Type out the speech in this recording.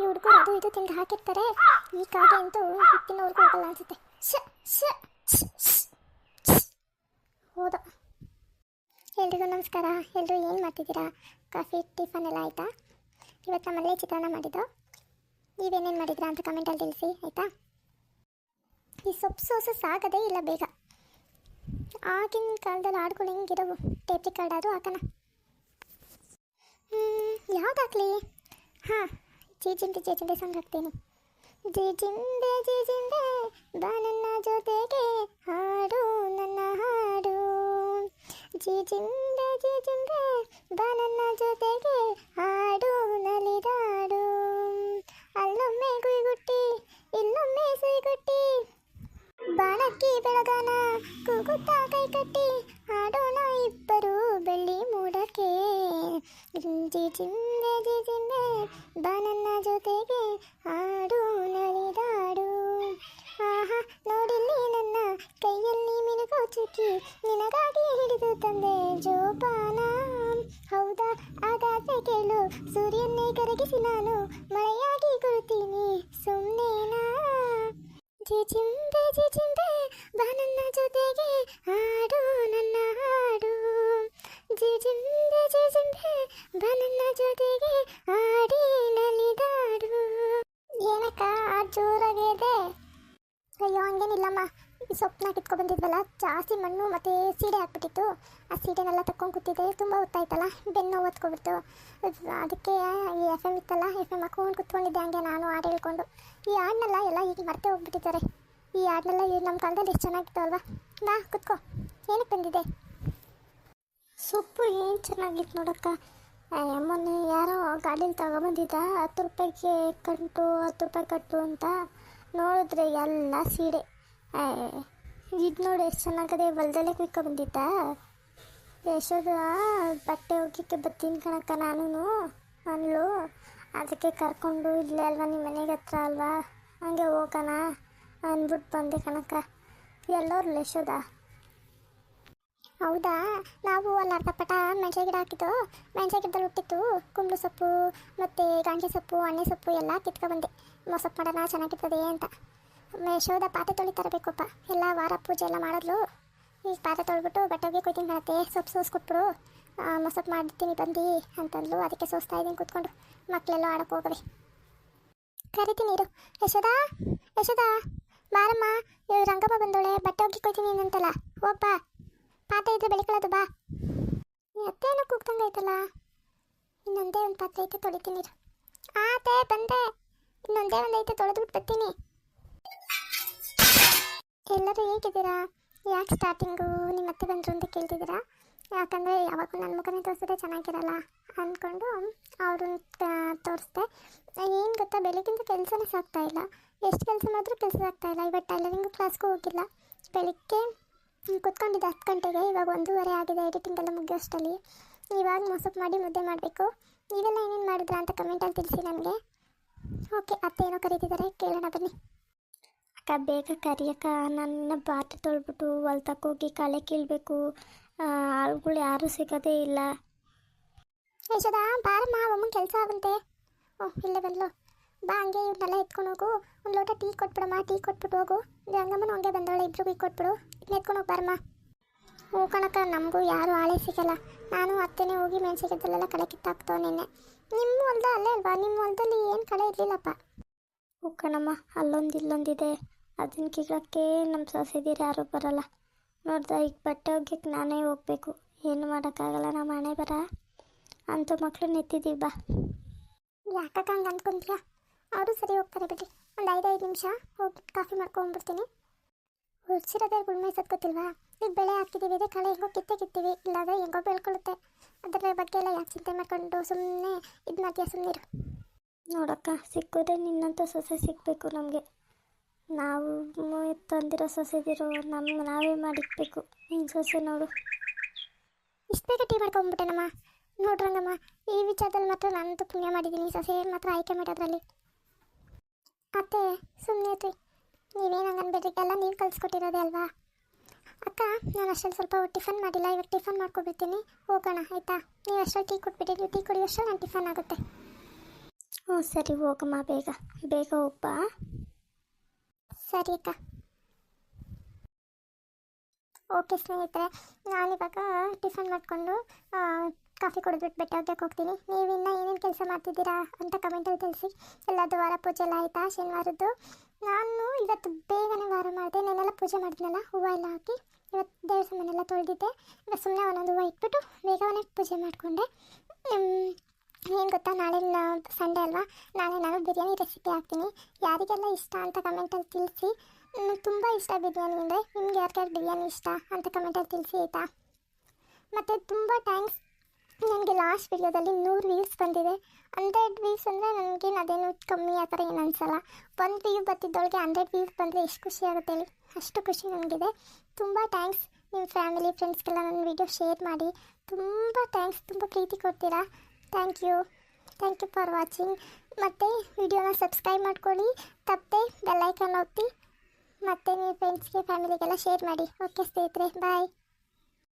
ಈ ಹುಡುಗರು ಅದು ಇದು ತಿಂದು ಹಾಕಿರ್ತಾರೆ. ಈ ಕಾಗೆ ಅಂತೂ ಹಿಟ್ಟಿನವ್ರಿಗೂ ಹೋಗಲ್ಲ ಅನ್ಸುತ್ತೆ. ಹೋದ. ಎಲ್ರಿಗೂ ನಮಸ್ಕಾರ. ಎಲ್ಲರೂ ಏನು ಮಾಡ್ತಿದ್ದೀರಾ? ಕಾಫಿ, ಟಿಫನ್ ಎಲ್ಲ ಆಯಿತಾ? ಇವತ್ತು ನಮ್ಮಲ್ಲೇ ಚಿತ್ರಾನ್ನ ಮಾಡಿದ್ದು. ನೀವೇನೇನು ಮಾಡಿದ್ರಾ ಅಂತ ಕಮೆಂಟಲ್ಲಿ ತಿಳಿಸಿ, ಆಯಿತಾ? ಈ ಸೊಪ್ಪು ಸೋಸು ಸಾಗದೇ ಇಲ್ಲ ಬೇಗ. ಆಗಿನ ಕಾಲದಲ್ಲಿ ಹಾಡ್ಗಳು ಹೆಂಗಿರೋವು ಟೇಪ್ ಕಾರ್ಡ್ ಅದು ಹಾಕೋಣ ಯಾವ್ದು ಹಾಕ್ಲಿ ಹಾಂ ಜೀಜಿಂಬೆ ಜೀಜಿಂಬೆ ಸಾಂಗ್ ಹಾಕ್ತೀನಿ ಜೀಜಿಂಬೆ ಜೀಜಿಂಬೆ ಬಾ ನನ್ನ ಜೊತೆಗೆ ಹಾಡು, ನನ್ನ ಹಾಡು. ಜೀಜಿಂಬೆ ಜೀಜಿಂಬೆ ಬಾ ನನ್ನ ಜೊತೆಗೆ ಹಾಡು, ನಲಿದಾಡು. ಅಲ್ಲೊಮ್ಮೆ ಗುಯ್ಗುಟ್ಟಿ ಇಲ್ಲೊಮ್ಮೆ ಸುಯ್ಗುಟ್ಟಿ ಬಾಣಕ್ಕಿ ಬೆಳಗಾನ, ಕೂಗುತ್ತಾ ಕೈ ಜಿಜಿಂಬೆ ಜಿಂದೆ ಬನನ್ನ ಜೊತೆಗೆ ಆಡು ನಲಿದಾಡು. ಆಹಾ, ನೋಡಿಲ್ಲಿ ನನ್ನ ಕೈಯಲ್ಲಿ ಮಿನುಗೋ ಚುಕ್ಕಿ ನಿನಗಾಗಿ ಹಿಡಿದು ತಂದೆ ಜೋಪಾನ. ಹೌದಾ ಹಾಗಾದ್ರೆ ಕೇಳು, ಸೂರ್ಯನ್ನೇ ಕರಗಿಸಿ ನಾನು ಮಳೆಯಾಗಿ ಕೊಡ್ತೀನಿ ಜಿ ಜಿಜಿಂಬೆ ಜಿಜಿಂಬೆ ಬನನ್ನ ಜೊತೆಗೆ ಹಾಡು ನನ್ನ ಹಾಡು. ಜಿಜಿಂಬೆ ಜಿಜಿಂಬೆ ಬಾ ನನ್ನ ಜೊತೆಗೆ ಆಡಿ ನಲಿದಾಡು ಏನಕ್ಕ ಆ ಜೋರಾಗಿದೆ ಅಯ್ಯೋ ಹಂಗೇನಿಲ್ಲಮ್ಮ ಸೊಪ್ಪನ್ನ ಕಿತ್ಕೊ ಬಂದಿದ್ವಲ್ಲ ಜಾಸ್ತಿ ಮಣ್ಣು ಮತ್ತು ಸೀಡೆ ಹಾಕ್ಬಿಟ್ಟಿತ್ತು ಆ ಸೀಡೆನೆಲ್ಲ ತಕ್ಕೊಂಡು ಕೂತಿದ್ದೆ ತುಂಬ ಹೊತ್ತಾಯ್ತಲ್ಲ ಬೆನ್ನು ಓದ್ಕೊಬಿಡ್ತು ಅದಕ್ಕೆ ಈ ಎಫ್ ಎಂ ಇತ್ತಲ್ಲ ಎಫ್ ಎಂ ಹಾಕೊಂಡು ಕುತ್ಕೊಂಡಿದ್ದೆ ಹಂಗೆ ನಾನು ಹಾಡು ಹೇಳ್ಕೊಂಡು ಈ ಹಾಡನ್ನೆಲ್ಲ ಎಲ್ಲ ಈಗ ಮರ್ತೇ ಹೋಗ್ಬಿಟ್ಟಿದ್ದಾರೆ ಈ ಹಾಡನ್ನೆಲ್ಲ ನಮ್ಮ ಕಾಲದಲ್ಲಿ ಎಷ್ಟು ಚೆನ್ನಾಗಿತ್ತು ಅಲ್ವಾ? ಬಾ ಕುತ್ಕೋ. ಏನಕ್ಕೆ ಬಂದಿದೆ ಸೊಪ್ಪು ಏನು ಚೆನ್ನಾಗಿತ್ತು ನೋಡಕ್ಕ? ಮೊನ್ನೆ ಯಾರೋ ಗಾಡೀಲಿ ತಗೊಬಂದಿದ್ದ, ಹತ್ತು ರೂಪಾಯಿಗೆ ಕಂಟು, ಹತ್ತು ರೂಪಾಯಿ ಕಟ್ಟು ಅಂತ ನೋಡಿದ್ರೆ ಎಲ್ಲ ಸೀಡೆ ಇದು ನೋಡಿ ಎಷ್ಟು ಚೆನ್ನಾಗದೆ, ಹೊಲ್ದಲ್ಲೇ ಕುಯ್ಕೊ ಬಂದಿದ್ದ ಯಶೋದ ಬಟ್ಟೆ ಹೋಗಿಕ್ಕೆ ಬರ್ತೀನಿ ಕಣಕ್ಕ ನಾನು ಅನ್ಲು ಅದಕ್ಕೆ ಕರ್ಕೊಂಡು ಇಲ್ಲೇ ಅಲ್ವಾ ನಿಮ್ಮ ಮನೆಗೆ ಹತ್ರ ಅಲ್ವಾ? ಹಂಗೆ ಹೋಗೋಣ ಅಂದ್ಬಿಟ್ಟು ಬಂದೆ ಕಣಕ್ಕ. ಎಲ್ಲರೂ ಯಶೋದ ಹೌದಾ? ನಾವು ಅಲ್ಲಿ ಅರ್ಧ ಪಟ ಮೆಣಸೆ ಗಿಡ ಹಾಕಿದ್ದು. ಮೆಣಸೆ ಗಿಡದಲ್ಲಿ ಹುಟ್ಟಿತ್ತು ಕುಂಬಳ ಸೊಪ್ಪು, ಮತ್ತು ಗಾಂಜಿ ಸೊಪ್ಪು ಎಣ್ಣೆ ಸೊಪ್ಪು ಎಲ್ಲ ಕಿತ್ಕೊ ಬಂದೆ. ಮೊಸಪ್ಪು ಮಾಡೋಣ, ಚೆನ್ನಾಗಿರ್ತದೆ ಅಂತ. ಯಶೋದ ಪಾತ್ರೆ ತೊಳಿ ತರಬೇಕಪ್ಪ. ಎಲ್ಲ ವಾರ ಪೂಜೆ ಎಲ್ಲ ಮಾಡಿದ್ಲು. ಈಗ ಪಾತ್ರೆ ತೊಳ್ಬಿಟ್ಟು ಬಟ್ಟೆಗೆ ಕೊಯ್ತೀನಿ ಕಾಣತ್ತೆ. ಸೊಪ್ಪು ಸೋಸ್ಕೊಟ್ಬಿಡು. ಮೊಸಪ್ಪು ಮಾಡ್ತೀನಿ, ಬಂದು ಅಂತಂದ್ಲು. ಅದಕ್ಕೆ ಸೋಸ್ತಾ ಇದ್ದೀನಿ ಕೂತ್ಕೊಂಡು. ಮಕ್ಕಳೆಲ್ಲ ಆಡಕ್ಕೆ ಹೋಗವೆ ಕರಿತೀನಿ ಇರು. ಯಶೋದ? ಯಶೋದ? ಮಾರಮ್ಮ ಇವ್ರು ರಂಗಮ್ಮ ಬಂದೋಳೆ ಬಟ್ಟೆ ಹೋಗಿ ಕೊಯ್ತೀನಿ ಅಂತಲ್ಲ. ಹೋಗ್ಬಾ. ಪಾತ್ರೆ ಇದ್ರೆ ಬೆಳಿಕೊಳ್ಳೋದು ಬಾ. ಅತ್ತೆ ಏನೋ ಕೂಗ್ದಂಗೆ ಐತಲ್ಲ ಇನ್ನೊಂದೇ ಒಂದು ಪಾತ್ರೆ ಐತೆ ತೊಳಿತೀನಿ ಆತೆ ಬಂದೆ. ಇನ್ನೊಂದೇ ಒಂದು ಐತೆ ತೊಳೆದ್ಬಿಟ್ಟು ಬರ್ತೀನಿ. ಎಲ್ಲರೂ ಹೇಗಿದ್ದೀರಾ? ಯಾಕೆ ಸ್ಟಾರ್ಟಿಂಗು ನಿಮ್ಮ ಅತ್ತೆ ಬಂದರು ಅಂತ ಕೇಳ್ತಿದ್ದೀರಾ? ಯಾಕಂದರೆ ಯಾವಾಗಲೂ ನನ್ನ ಮುಖನೇ ತೋರಿಸಿದ್ರೆ ಚೆನ್ನಾಗಿರಲ್ಲ ಅಂದ್ಕೊಂಡು ಅವ್ರನ್ನ ತೋರಿಸ್ದೆ. ಏನು ಗೊತ್ತಾ ಬೆಳಗ್ಗಿಂದ ಕೆಲಸನೇ ಸಾಕ್ತಾಯಿಲ್ಲ ಎಷ್ಟು ಕೆಲಸ ಮಾಡಿದ್ರೂ ಕೆಲಸ ಆಗ್ತಾಯಿಲ್ಲ ಇವತ್ತು ಟೈಲರಿಂಗ್ ಕ್ಲಾಸ್ಗೂ ಹೋಗಿಲ್ಲ. ಬೆಳಿಗ್ಗೆ ಕುತ್ಕೊಂಡಿದ್ದೆ ಹತ್ತು ಗಂಟೆಗೆ ಇವಾಗ ಒಂದೂವರೆ ಆಗಿದೆ ಎಡಿಟಿಂಗ್ ಎಲ್ಲ ಮುಗಿಯೋಷ್ಟರಲ್ಲಿ ಇವಾಗ ಮೊಸಪ್ ಮಾಡಿ ಮುದ್ದೆ ಮಾಡಬೇಕು. ನೀವೆಲ್ಲ ಏನೇನು ಮಾಡಿದ್ರಾ ಅಂತ ಕಮೆಂಟಲ್ಲಿ ತಿಳಿಸಿ ನನಗೆ ಓಕೆ ಅತ್ತೆ ಏನೋ ಕರೀತಿದ್ದಾರೆ ಕೇಳೋಣ ಬನ್ನಿ. ಅಕ್ಕ ಬೇಗ ಕರಿಯಕ್ಕ ನನ್ನ ಪಾತ್ರೆ ತೊಳ್ಬಿಟ್ಟು ಹೊಲ್ತಕ್ಕೋಗಿ ಕಳೆ ಕೀಳಬೇಕು. ಆಳುಗಳು ಯಾರೂ ಸಿಗೋದೇ ಇಲ್ಲ. ಯಶೋದ ಬಾರಮ್ಮ ಒಮ್ಮೆ ಕೆಲಸ ಆಗುತ್ತೆ ಓಹ್ ಇಲ್ಲೇ ಬಂದ್ಲು. ಬಾ ಹಂಗೆ ಇವನ್ನೆಲ್ಲ ಎತ್ಕೊಂಡು ಹೋಗು. ಒಂದು ಲೋಟ ಟೀ ಕೊಟ್ಬಿಡಮ್ಮ ಟೀ ಕೊಟ್ಬಿಟ್ಟು ಹೋಗು. ರಂಗಮ್ಮನ ಹಂಗೆ ಬಂದವಳೆ ಇಬ್ರಿಗೂ ಬಿ ಕೊಟ್ಬಿಡು. ಇಲ್ಲಿ ಎತ್ಕೊಂಡು ಹೋಗಿ ಬರಮ್ಮ. ಹೂ ಕಣಕ್ಕ ನಮಗೂ ಯಾರೂ ಆಳೆ ಸಿಗಲ್ಲ. ನಾನು ಅತ್ತೆನೇ ಹೋಗಿ ಮೆಣಸಿಗೆದ್ದಲ್ಲೆಲ್ಲ ಕಳೆ ಕಿತ್ತಾಕ್ತೋ ನಿನ್ನೆ. ನಿಮ್ಮ ಹೊಲ್ದ ಅಲ್ಲೇ ಅಲ್ವಾ? ನಿಮ್ಮ ಹೊಲದಲ್ಲಿ ಏನು ಕಳೆ ಇರಲಿಲ್ಲಪ್ಪ? ಹೂ ಕಣಮ್ಮ ಅಲ್ಲೊಂದು ಇಲ್ಲೊಂದಿದೆ. ಅದನ್ನ ಕಿಗಕ್ಕೆ ನಮ್ಮ ಸೊಸೆದಿರು ಯಾರೂ ಬರಲ್ಲ. ನೋಡ್ದ ಈಗ ಬಟ್ಟೆ ಒಗ್ಯಕ್ಕೆ ನಾನೇ ಹೋಗ್ಬೇಕು. ಏನು ಮಾಡೋಕ್ಕಾಗಲ್ಲ ನಮ್ಮ ಮನೆ ಬರ. ಅಂಥ ಮಕ್ಕಳು ನೆತ್ತಿದ್ದೀವಿ ಬಾ. ಯಾಕಕ್ಕ ಹಂಗೆ ಅಂದ್ಕೊಂತೀಯ ಅವರು ಸರಿ ಹೋಗ್ತಾರೆ ಬಿಡಿ ಒಂದು ಐದೈದು ನಿಮಿಷ. ಹೋಗಿ, ಕಾಫಿ ಮಾಡ್ಕೊಂಡ್ಬಿಡ್ತೀನಿ. ಹುಡ್ಸಿರೋದೇ ಗುಳ್ಮೆ ಗೊತ್ತಿಲ್ವಾ ಈಗ ಬೆಳೆ ಹಾಕಿದ್ದೀವಿ ಇದೆ ಕಳೆ ಹೆಂಗೋ ಕಿತ್ತೆ ಕಿತ್ತೀವಿ. ಇಲ್ಲಾಂದರೆ ಹೆಂಗೋ ಬೆಳ್ಕೊಳ್ಳುತ್ತೆ. ಅದರ ಬಗ್ಗೆ ಎಲ್ಲ ಯಾಕೆ ಚಿಂತೆ ಮಾಡ್ಕೊಂಡು ಸುಮ್ಮನೆ ಇದು ಮಾಡ್ತೀಯ ಸುಮ್ಮನಿರು ನೋಡಕ್ಕ ಸಿಕ್ಕೋದೇ ನಿನ್ನಂಥ ಸೊಸೆ ಸಿಕ್ಕಬೇಕು ನಮಗೆ. ನಾವು ತಂದಿರೋ ಸೊಸೆದಿರೋ ನಮ್ಮ ನಾವೇ ಮಾಡಿಕ್ಬೇಕು. ನಿನ್ನ ಸೊಸೆ ನೋಡು. ಇಷ್ಟು ಬೇಗ ಟೀ ಮಾಡ್ಕೊಂಬಿಟ್ಟೆನಮ್ಮ. ನೋಡ್ರಂಗಮ್ಮ, ಈ ವಿಚಾರದಲ್ಲಿ ಮಾತ್ರ ನಾನಂತೂ ಪುಣ್ಯ ಮಾಡಿದ್ದೀನಿ. ಸೊಸೆ ಮಾತ್ರ ಆಯ್ಕೆ ಮಾಡೋದ್ರಲ್ಲಿ. ಅತ್ತೆ ಸುಮ್ಮನೆ ರೀ ನೀವೇನು ಹಂಗನ್ ಬಿಡ್ರಿ ಎಲ್ಲ ನೀವು ಕಲಿಸ್ಕೊಟ್ಟಿರೋದೇ ಅಲ್ವಾ? ಅಕ್ಕ, ನಾನು ಅಷ್ಟರಲ್ಲಿ ಸ್ವಲ್ಪ ಟಿಫನ್ ಮಾಡಿಲ್ಲ. ಇವಾಗ ಟಿಫನ್ ಮಾಡ್ಕೊಬಿಡ್ತೀನಿ. ಹೋಗೋಣ, ಆಯಿತಾ? ನೀವು ಅಷ್ಟರಲ್ಲಿ ಟೀ ಕೊಟ್ಬಿಟ್ಟು ನೀವು ಟೀ ಕುಡಿಯೋಷ್ಟರಲ್ಲಿ ನಾನು ಟಿಫನ್ ಆಗುತ್ತೆ. ಹ್ಞೂ, ಸರಿ, ಹೋಗಮ್ಮ, ಬೇಗ. ಬೇಗ ಹೋಗ್ಬಾ. ಸರಿ, ಅಕ್ಕ. ಓಕೆ ಸ್ನೇಹಿತರೆ ನಾನಿವಾಗ ಟಿಫನ್ ಮಾಡಿಕೊಂಡು ಕಾಫಿ ಕುಡಿದ್ಬಿಟ್ಟು ಬೆಟ್ಟ ಹೋಗಕ್ಕೆ ಹೋಗ್ತೀನಿ. ನೀವು ಇನ್ನೂ ಏನೇನು ಕೆಲಸ ಮಾಡ್ತಿದ್ದೀರಾ ಅಂತ ಕಮೆಂಟಲ್ಲಿ ತಿಳಿಸಿ. ಎಲ್ಲದು ವಾರ ಪೂಜೆ ಎಲ್ಲ ಆಯಿತಾ ಶನಿವಾರದ್ದು? ನಾನು ಇವತ್ತು ಬೇಗನೆ ವಾರ ಮಾಡಿದೆ. ನಾನೆಲ್ಲ ಪೂಜೆ ಮಾಡಿದ್ನಲ್ಲ, ಹೂವು ಎಲ್ಲ ಹಾಕಿ. ಇವತ್ತು ದೇವ್ರ ಸಾಮಾನೆಲ್ಲ ತೊಳೆದಿದ್ದೆ. ಇವಾಗ ಸುಮ್ಮನೆ ಒಂದೊಂದು ಹೂವು ಇಟ್ಬಿಟ್ಟು ಬೇಗನೆ ಪೂಜೆ ಮಾಡಿಕೊಂಡೆ. ಏನು ಗೊತ್ತಾ, ನಾಳೆ ಸಂಡೇ ಅಲ್ವಾ? ನಾಳೆ ನಾನು ಬಿರಿಯಾನಿ ರೆಸಿಪಿ ಹಾಕ್ತೀನಿ. ಯಾರಿಗೆಲ್ಲ ಇಷ್ಟ ಅಂತ ಕಮೆಂಟಲ್ಲಿ ತಿಳಿಸಿ. ತುಂಬ ಇಷ್ಟ ಬಿರಿಯಾನಿ ಅಂದರೆ ನಿಮ್ಗೆ ಯಾರಿಗಾರು ಬಿರಿಯಾನಿ ಇಷ್ಟ ಅಂತ ಕಮೆಂಟಲ್ಲಿ ತಿಳಿಸಿ, ಆಯಿತಾ? ಮತ್ತು ತುಂಬ ಥ್ಯಾಂಕ್ಸ್ ನನಗೆ ಲಾಸ್ಟ್ ವೀಡಿಯೋದಲ್ಲಿ ನೂರು ವ್ಯೂಸ್ ಬಂದಿದೆ. ಹಂಡ್ರೆಡ್ ವ್ಯೂಸ್ ಅಂದರೆ ನನಗೇನು ಅದೇನು ಕಮ್ಮಿ ಆ ಥರ ಏನು ಅನಿಸಲ್ಲ. ಒಂದು ವ್ಯೂ ಬರ್ತಿದ್ದೊಳಗೆ ಹಂಡ್ರೆಡ್ ವ್ಯೂಸ್ ಬಂದರೆ ಎಷ್ಟು ಖುಷಿ ಆಗುತ್ತೆ ಹೇಳಿ. ಅಷ್ಟು ಖುಷಿ ನನಗಿದೆ. ತುಂಬ ಥ್ಯಾಂಕ್ಸ್ ನಿಮ್ಮ ಫ್ಯಾಮಿಲಿ ಫ್ರೆಂಡ್ಸ್ಗೆಲ್ಲ ನನ್ನ ವಿಡಿಯೋ ಶೇರ್ ಮಾಡಿ. ತುಂಬ ಥ್ಯಾಂಕ್ಸ್ ತುಂಬ ಪ್ರೀತಿ ಕೊಡ್ತೀರಾ? Thank you thank you for watching ಮತ್ತು ವಿಡಿಯೋನ ಸಬ್ಸ್ಕ್ರೈಬ್ ಮಾಡ್ಕೊಳ್ಳಿ. ತಪ್ಪದೆ ಬೆಲ್ಲೈಕನ್ ಒತ್ತಿ. ಮತ್ತು ನಿಮ್ಮ ಫ್ರೆಂಡ್ಸ್ಗೆ ಫ್ಯಾಮಿಲಿಗೆಲ್ಲ ಶೇರ್ ಮಾಡಿ. ಓಕೆ ಸ್ನೇಹಿತರೆ ಬಾಯ್